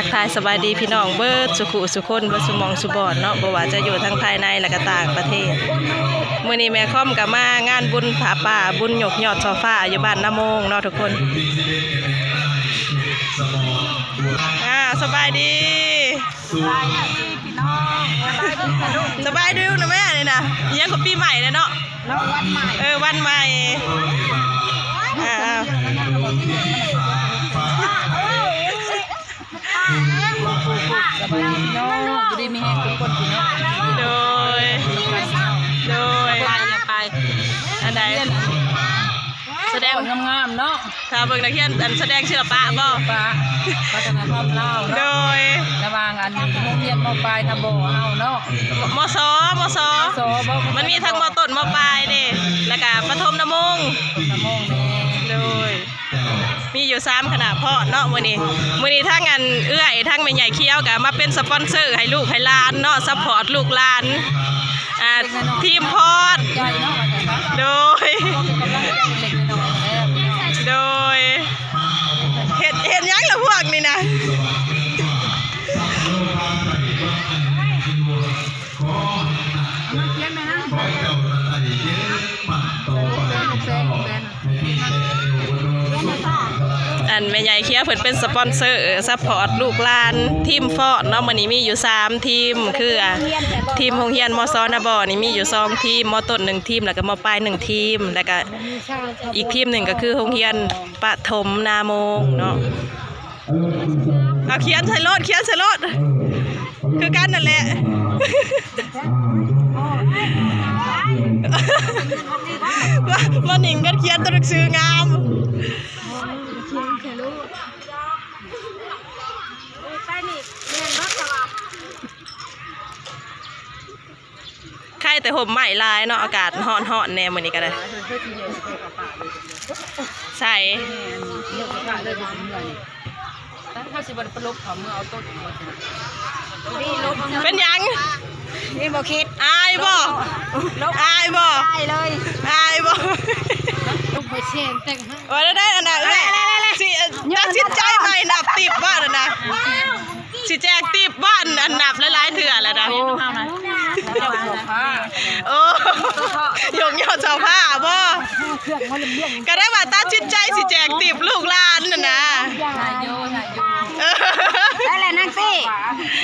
ทักทายสบายดีพี่น้องเบิดสุขุสุคนเบิดสุหมองสุบอนเนาะบ่ว่าจะอยู่ทั้งภายในและก็ต่างประเทศมื้อนี้แม่ค่อมก็มางานบุญผาป่าบุญหยกยอดซอฟ้าอยู่บ้านนาโมงเนาะทุกคนอ่าสบายดีสบายดีนะแม่นี่นะอิหยังกับปีใหม่เลยเนาะแล้ววันใหม่เออวันใหม่อ่า มีแห้งทุกคนพี่น้องโดย โดยไปเนี่ยไป อันใดแสดงคนงามๆเนาะถ้าเบิ่งนักเรียนอันแสดงเชื่อปะบ่ปลาวัฒนธรรมลาวโดเนาะยระหว่างอันโรงเรียนมปลายทำโบเฮาเนาะมสมสโซบ่มันมีทั้งมต้นมปลายเด้แล้วก็ประถมนำมงน้ำมงแน่โดย มีอยู่สามขนาดพ่อเนาะมื้อนี้มื้อนี้ทั้งอันเอื้อยทั้งแม่ใหญ่เคี้ยวก็มาเป็นสปอนเซอร์ให้ลูกให้หลานเนาะซัพพอร์ตลูกหลานอ่าทีมพอดโดย โดยเห็ดเห็ดยังละพวกนี่นะเล่นไหมนะ นแม่ใหญ่เคี้ยวเพิ่นเป็นสปอนเซอร์ซัพพอร์ตลูกหลานทีมฟอดเนาะมื้อนี้มีอยู่ 3 ทีม คือทีมโรงเรียนมซอนบอนี่มีอยู่ 2 ทีมมต้นหนึ่งทีม แล้วก็มปลายหนึ่งทีม แล้วก็อีกทีมหนึ่งก็คือโรงเรียนปฐมนาโมงเนาะเอาเขียนใส่รถเขียนใส่รถคือกันนั่นแหละว่าว่าหนิงกันเขียนตัวหนังสืองาม ใคร แต่ห่มใหม่ลายเนาะอากาศฮ้อนฮ้อนๆแน่มื้อนี้ก็ได้ใส่เลือกกระเลยดูเหนื่อยถ้าเขาสิบประลบเขาเมื่อเอาต้นมานี่ลบเป็นหยังนี่บ่คิดอายบ่อายบ่ได้เลยอายบ่ลบไปเชียงแต่งให้ว่าได้อันน่ะเอ้ยสิตัดสินใจใหม่นับติบบ้านน่ะนะ สิแจกติบบ้านอันนับหลายๆเถื่อแล้วนะแล้วหัวผ้าโอ้ยงยอดเสาผ้าบ่เครื่องมันเลี้ยงก็ได้ว่าตัดสินใจสิแจกติบลูกหลานน่ะนะนายโยนายโยเออได้เลยนักตี้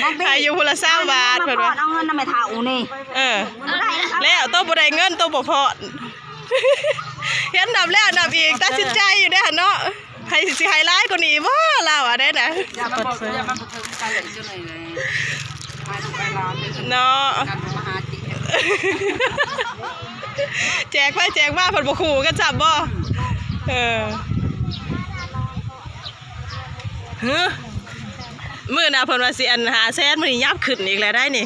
นักตี้อายุพละ20บาทเพิ่นว่าเอาเงินนำไปถ่าอูนี่เออแล้วตัวบ่ได้เงินตัวบ่พอเห็นนับแล้วนับอีกตัดสินใจอยู่ได้อหั่นเนาะ ให้สิไฮไลท์กว่านี้บ่เราอะได้นะอย่ามาบอกอย่ามาบอกเธอการเล่นเจ้าไหนเลยไปดูไปร้านเลยเนาะการมาหาจิแจกไปแจกมาเพิ่นบ่ขู่กันจับบ่เออฮะมื้อหน่ะเพิ่นว่าสิอันหาแสนมื้อนี้ยับขึ้นอีกแล้วได้นี่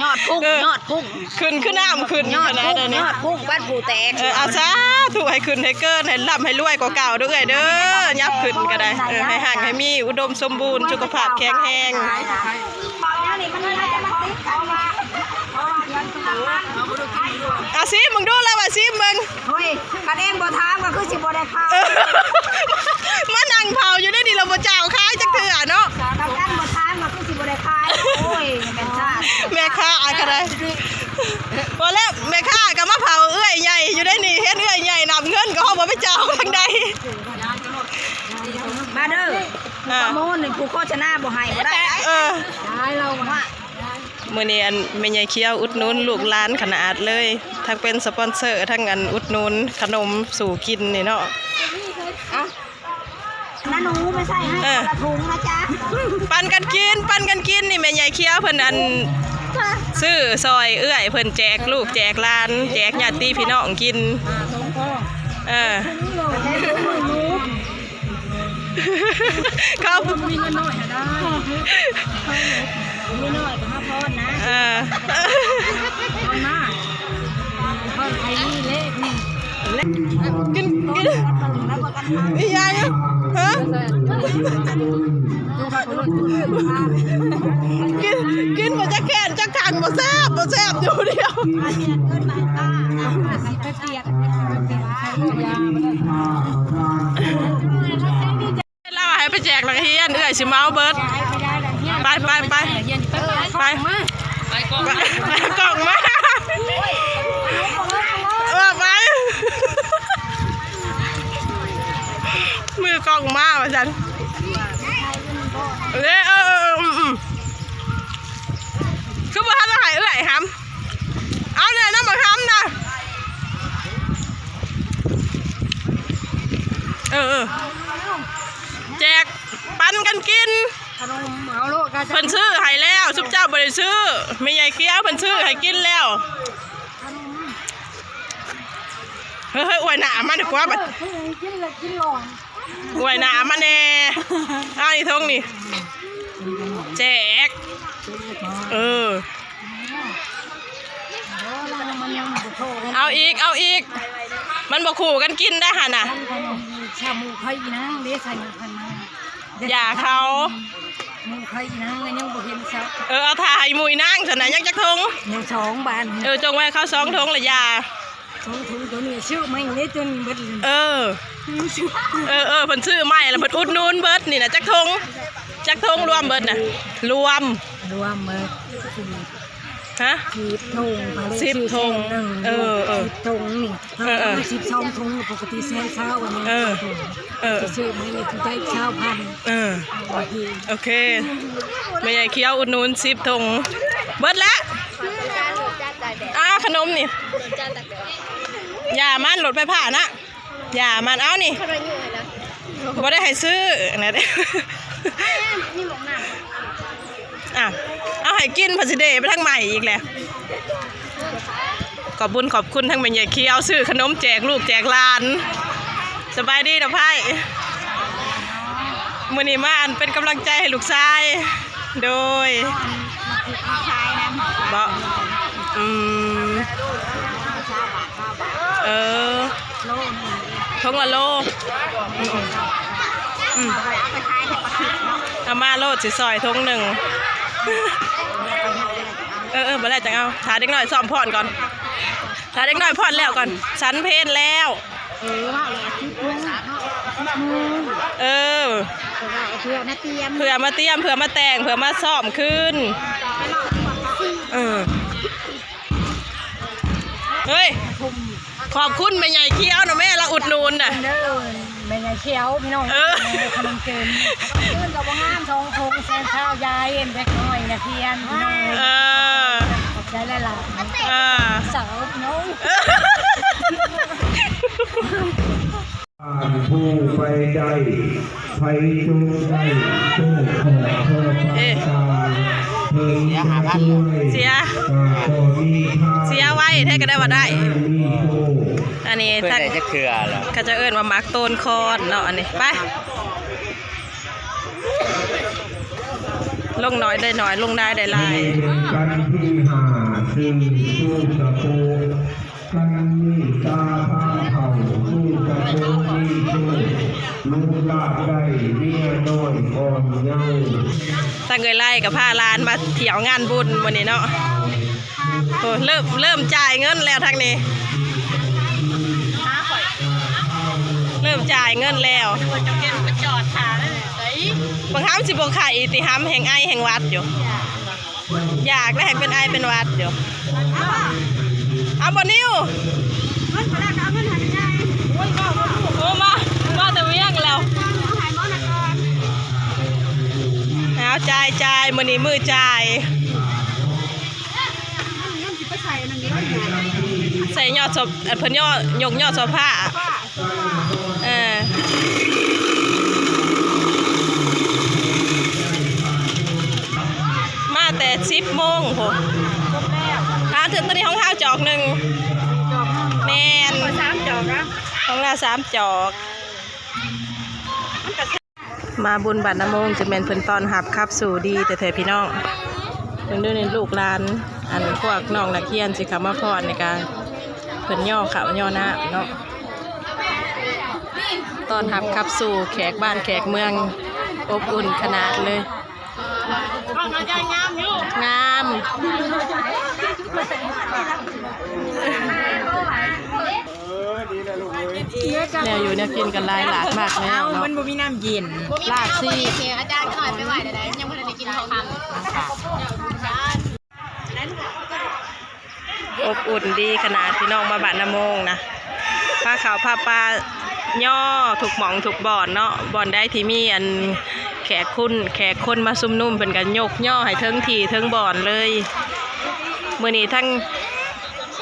ยอดพุ่งเออยอดพุ่งขึ้นขึ้นน้ำขึ้นยอดขนาพุ่งเดี๋ยวยนี้อดพุ่งบ้านผู้แตกเออเอาซะถูกให้ขึ้นให้เกินให้ร่ำให้รวยกว่าเก่าเด้วยเด้อยับขึ้นก็ได้เออให้ห่างให้มีอุดมสมบูรณ์สุขภาพแข็งแรงนี่มันน่าจะมาติดกันมาเอาซิมึงดูแล้วว่าซิมึง เฮ้ยกันเองบ่ถามก็คือสิบ่ได้ข้าว เออมานั่งเผาอยู่ได้ดีเราบ่เจ้าค้ายจักเถื่อเนาะ กันกันบ่ถามก็คือสิบ่ได้ข้าวโอ้ยเป็นชาติ แม่ค้าอะก็ได้พอแล้วแม่ค้าก็มาเผาเอื้อยใหญ่อยู่ได้นี่เฮ็ดเอื้อยใหญ่นำเงินก็เอาบ่ไปเจ้าทางใด มาเด้ ออ่า ประมูลนี่ผู้โฆษณาบ่ให้บ่ได้เออได้เราว่ามื่อนี้อันแม่ใหญ่เคี้ยวอุดหนุนลูกหลานขนาดเลย ทั้งเป็นสปอนเซอร์ทั้งอันอุดหนุนขนมสู่กินนี่เนาะ น้าหนูไม่ใส่ให้เออ คนละถุงนะจ๊ะปันกันกินปันกันกินนี่แม่ใหญ่เคี้ยวเพิ่นอันซื้อซอยเอื้อยเพิ่นแจกลูกแจกหลาน แจกญาติพี่น้องกินเออ เขามีเงินน้อยได้มีหน่อยก็มาพอนะเออเอามาเอาไอ้นี่เล็กนี่กินกินแล้วก็กันทำมียายอยู่ฮะดูค่ะคุณลุงกินกินบ่จะแก่นจะขังบ่แซ่บบ่แซ่บอยู่เดียวเงินมาป้าไปเปียกไปเปียกใช้ยา ไม่ได้เราให้ให้ไปแจกนักเรียนเอื้อยสิเมาเบิดย้ายไปได้แล้วเฮียไปไปไปเย็นไปไปไปมาไปก่อนไปกล่องมาเออไปมือกล่องมาว่าฉันเออเออเอออืมอืมคือว่าทำอะไรเอื้อยครับเอาเลยน้ำมาทำนะเออเออ แจกปันกันกินขนมเอาโลกกาจะเพิ่นซื้อให้แล้วซุปเจ้าบ่ได้ซื้อไม่ใหญ่เกี้ยวเพิ่นซื้อให้กินแล้วเฮ้ยเฮ้ยอวยหนามันดีกว่าบัดเพิ่งกินเลยกินหลอนอวยหนามันแน่เอาอีทงนี่แจกเออมันยังบุโทกันเอาอีกเอาอีก มันบ่ขู่กันกินได้หั่นน่ะ ชามูไข่นะเลี้ยใส่พันมาอย่าเขามูไข่นะยังบ่เห็นซักเออเอาถ่ายมุยนางซั่นน่ะยังจักทงยังสองบานเออจงไว้เข้าสองทงละอยาสองถุงตัวนี้ชื่อไม่เล็กจนเบิดเออเออเออเพิ่นซื้อใหม่แล้วเพิ่นอุดหนูนเบิดนี่นะจักทงจักทงรวมเบิดน่ะรวม รวมเบิด ฮะ สิบถุงสิบถุงเออเออสิบถุงนี่เออเออสิบสองถุงปกติแสนเช้าวันนี้เออเออจะซื้อไม่เล็กใจเช้าพันเออบางทีโอเคแม่ใหญ่เคี้ยวอุดหนูนสิบทงเบิดละอ้าขนมนี่อย่ามันหลดไปผ่านะอย่ามันเอานี่บ่ได้ให้ซื้อนะเด้อะ เอาให้กินพัสเดไปทั้งใหม่อีกแหละขอบคุญขอบคุณทั้งแม่ใหญ่เคี้ยวซื้อขนมแจกลูกแจกลาน สบายดีนะไพ่มือนีมาอันเป็นกำลังใจให้ลูกชาย โดยบออืมเออโลนึงทงละโลอืมอืมเอาไปขายให้ปลาคิดเนาะเอามาโลดสิซอยทงหนึ่ง เออเออมาแล้วจังเอาถาเด็กน้อยซ้อมพรก่อนถาเด็กน้อยพรแล้วก่อนสันเพลแล้วเออว่าเลยคิดว่าเนาะมือเออเพื่อมาเตรียมเผื่อมาเตรียมเผื่อมาแต่งเผื่อมาซ้อมขึ้นเออเฮ้ยขอบคุณแม่ใหญ่เคี้ยวนะแม่เราอุดหนูนน่ะเด้อ แม่ยายเขียวพี่น้องเออขนมเกินขนมเกินกับว่างามทองทงแซนข้าวยายเอ็นเด็กน้อยนะเทียนพี่น้องเออขอบใจหลายเออๆสาวพี่น้องผ่านผู้ไปได้ไปจงได้โชคขอเพิ่มเอ๊ะตา เพิ่มช่วยเสียขอมีค่าเสียไว้แท้ก็ได้ว่าได้มีโชคอันนี้เพื่อถ้าได้จะเครือเหรอเขาจะเอิ้นว่ามักโตนคอนเนาะอันนี้ไปลงน้อยได้น้อยลงได้ได้หลายเป็นกันที่หาซึ่งสู้ตะโพกันนี่ตาพาเข่าสู้ตะโพนี่โชคลูกลาบได้เมียน้อยอ่อนเย้าั้งเงยไล่กับผ้าลานมาเที่ยวงานบุญวันนี้เนาะโอ้เริ่มเริ่มจ่ายเงินแล้วทางนี้ เริ่มจ่ายเงินแล้วบางครั้งสิบกไข่ติห้ำแห่งไอแห่งวัดอยู่ อยากได้แห่งเป็นไอเป็นวัดอยู่เอาบนิวาจ่ายจ่ายมือนี้มือจ่ายใส่ยอดศพเอ่อเพิ่นยอดยกยอดศพผ้าเออมาแต่สิบโมงโหหาถึงตอนนี้ห้องห้าจอกหนึ่งแมนสามจอกนะห้องละสามจอก มาบุญบัตรน้ำมงจะเป็นเพิ่นตอนหับครับสู่ดีแต่แท้พี่น้องเพิ่นด้วยในลูกหลาน อันพวกน้องนักเรียนสิคำว่าพรในการเพิ่นย่อเขาวย่อหน้าเนาะตอนหับครับสู่แขกบ้านแขกเมืองอบอุ่นขนาดเลยงาม แนวอยู่แนวกินกันหลายหลากมากแล้วเอ้าเนาะมันบ่มีน้ำเย็นลากซี่อาจารย์หน่อยไม่ไหวเลยยังไม่ได้กินข้าวคำอบอุ่นดีขนาดพี่น้องมาบ้านนาโมงนะผ้าขาวผ้าปลาย่อถูกหมองถูกบ่อนเนาะบ่อนได้ที่มีอันแขกคุณแขกคนมาซุ่มนุ่มเป็นกันยกย่อให้เทิงทีเทิงบ่อนเลย มื่อนี้ทั้ง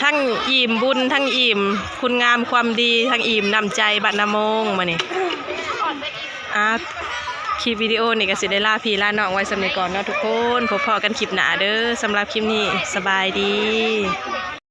ทั้งอิ่มบุญทั้งอิ่ม คุณงามความดีทั้งอิ่มนำใจบัตรนาโมงมานี่อะคลิปวิดีโอนี่ก็สิได้ลาพี่ลาน้องไว้สำหรับก่อนเนาะทุกคนพบพอกันคลิปหนาเด้อสำหรับคลิปนี้สบายดี